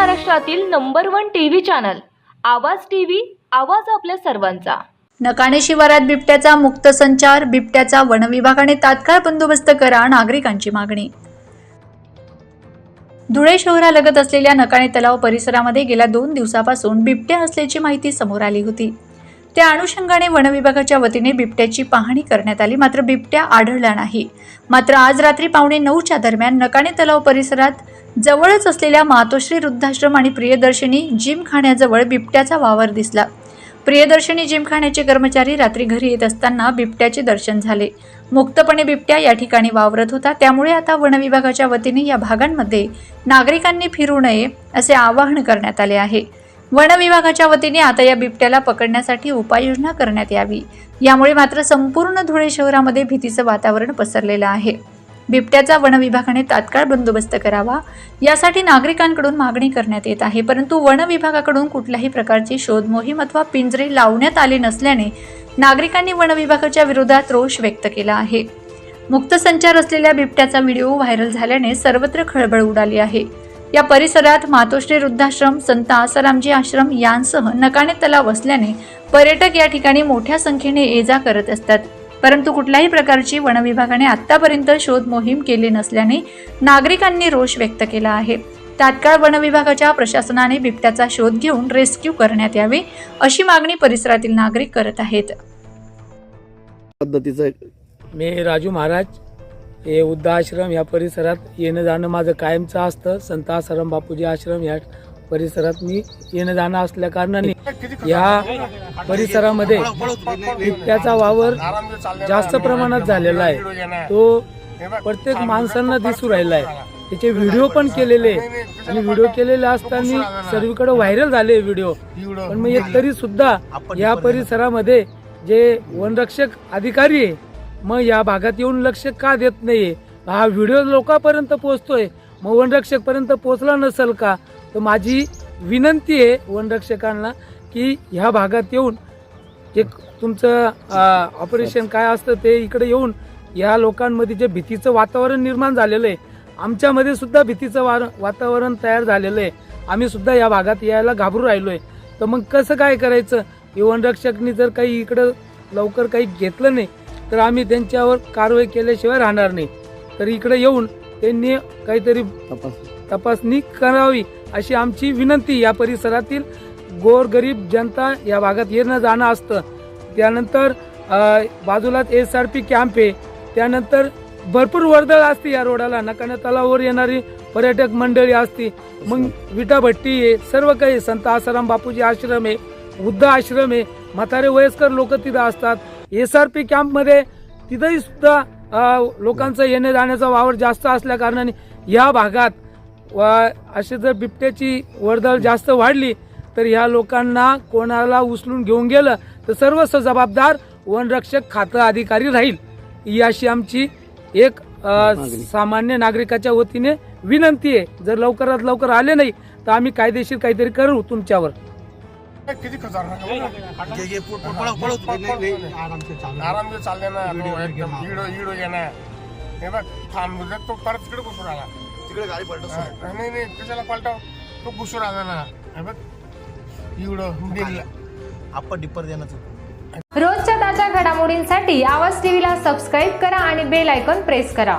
महाराष्ट्रातील number one TV channel Awaaz TV Awaaz आपल्या सर्वांचा. नकाणे शिवारात बिबट्याचा मुक्त संचार बिबट्याचा वनविभागाने तात्काळ बंदोबस्त करा नागरिकांची मागणी. धुळे शहरालगत असलेल्या नकाणे तलाव परिसरामध्ये गेल्या दोन दिवसापासून बिबट्या असल्याची माहिती समोर आली होती. त्या अनुषंगाने वनविभागाच्या वतीने बिबट्याची पाहणी करण्यात आली. मात्र बिबट्या आढळला नाही. मात्र आज रात्री पावणे नऊच्या दरम्यान नकाणे तलाव परिसरात जवळच असलेल्या मातोश्री वृद्धाश्रम आणि प्रियदर्शिनी जिमखान्याजवळ बिबट्याचा वावर दिसला. प्रियदर्शनी जिमखान्याचे कर्मचारी रात्री घरी येत असताना बिबट्याचे दर्शन झाले. मुक्तपणे बिबट्या या ठिकाणी वावरत होता. त्यामुळे आता वनविभागाच्या वतीने या भागांमध्ये नागरिकांनी फिरू नये असे आवाहन करण्यात आले आहे. वनविभागाच्या वतीने आता या बिबट्याला पकडण्यासाठी उपाययोजना करण्यात यावी. यामुळे मात्र संपूर्ण धुळे शहरामध्ये भीतीचं वातावरण पसरलेलं आहे. बिबट्याचा वनविभागाने तात्काळ बंदोबस्त करावा. यासाठी नागरिकांकडून मागणी करण्यात येत आहे. परंतु वनविभागाकडून कुठल्याही प्रकारची शोध मोहीम अथवा पिंजरे लावण्यात आले नसल्याने नागरिकांनी वनविभागाच्या विरोधात रोष व्यक्त केला आहे. मुक्त संचार असलेल्या बिबट्याचा व्हिडिओ व्हायरल झाल्याने सर्वत्र खळबळ उडाली आहे. या परिसरात मातोश्री वृद्धाश्रम संत आसारामजी आश्रम यांसह नकाने तलाव असल्याने पर्यटक या ठिकाणी मोठ्या संख्येने ये जा करत असतात. परंतु कुठल्याही प्रकारची वन विभागाने आतापर्यंत शोध मोहीम केली नसल्याने नागरिकांनी रोष व्यक्त केला आहे. तात्काळ वन विभागाच्या प्रशासनाने बिबट्याचा शोध घेऊन रेस्क्यू करण्यात यावे अशी मागणी परिसरातील नागरिक करत आहेत. पद्धतीचं मी राजू महाराज हे वृद्ध आश्रम या परिसरात येणं जाणं माझं कायमचं असतं. संत आसाराम बापूजी आश्रम या परिसरात मी येणं जाणं असल्या कारणाने या परिसरामध्ये बिबट्याचा वावर जास्त प्रमाणात झालेला आहे. तो प्रत्येक माणसांना दिसू राहिला आहे. त्याचे व्हिडिओ पण केलेले आणि व्हिडिओ केलेले असताना सर्वीकडे व्हायरल झाले व्हिडिओ. पण मग एक तरी सुद्धा या परिसरामध्ये जे वनरक्षक अधिकारी आहे मग या भागात येऊन लक्ष का देत नाहीये? हा व्हिडिओ लोकांपर्यंत पोहोचतोय. मग वनरक्षक पर्यंत पोहोचला नसेल का? तर माझी विनंती आहे वनरक्षकांना की ह्या भागात येऊन एक तुमचं ऑपरेशन काय असतं ते इकडे येऊन या लोकांमध्ये जे भीतीचं वातावरण निर्माण झालेलं आहे आमच्यामध्ये सुद्धा भीतीचं वा वातावरण तयार झालेलं आहे. आम्ही सुद्धा या भागात यायला घाबरू राहिलोय. तर मग कसं काय करायचं? हे वनरक्षकनी जर काही इकडं लवकर काही घेतलं नाही तर आम्ही त्यांच्यावर कारवाई केल्याशिवाय राहणार नाही. तर इकडे येऊन त्यांनी काहीतरी तपास. तपासणी करावी. अशी आमची विनंती या परिसरातील गोरगरीब जनता या भागात येणं जाणं असतं. त्यानंतर बाजूलाच एस आर पी कॅम्प आहे. त्यानंतर भरपूर वर्दळ असते या रोडाला. नकाना तलावावर येणारी पर्यटक मंडळी असते. मग विटा भट्टी आहे. सर्व काही संत आसाराम बापूजी आश्रम आहे. वृद्ध आश्रम आहे. म्हातारे वयस्कर लोक तिथं असतात. एस आर पी कॅम्पमध्ये तिथंही सुद्धा लोकांचं लोकांचा येणे जाण्याचा वावर जास्त असल्या कारणाने या भागात व असे जर बिबट्याची वर्दळ जास्त वाढली तर ह्या लोकांना कोणाला उचलून घेऊन गेलं तर सर्वस्व जबाबदार वनरक्षक खातं अधिकारी राहील. ही अशी आमची एक. सामान्य नागरिकाच्या वतीने विनंती आहे. जर लवकरात लवकर आले नाही तर आम्ही कायदेशीर काहीतरी करू तुमच्यावर. किती. आराम से चालले ना. तो येणार. हे बघ परत तिकडे आला तिकडे गाडी पलटव हा, नाही नाही कशाला पलटाव? तो घुसून आला ना. हे बघ. दिल्ला. आपण डिपर देण्याचं रोजच्या ताज्या घडामोडींसाठी आवाज टीव्हीला सबस्क्राईब करा आणि बेल आयकॉन प्रेस करा.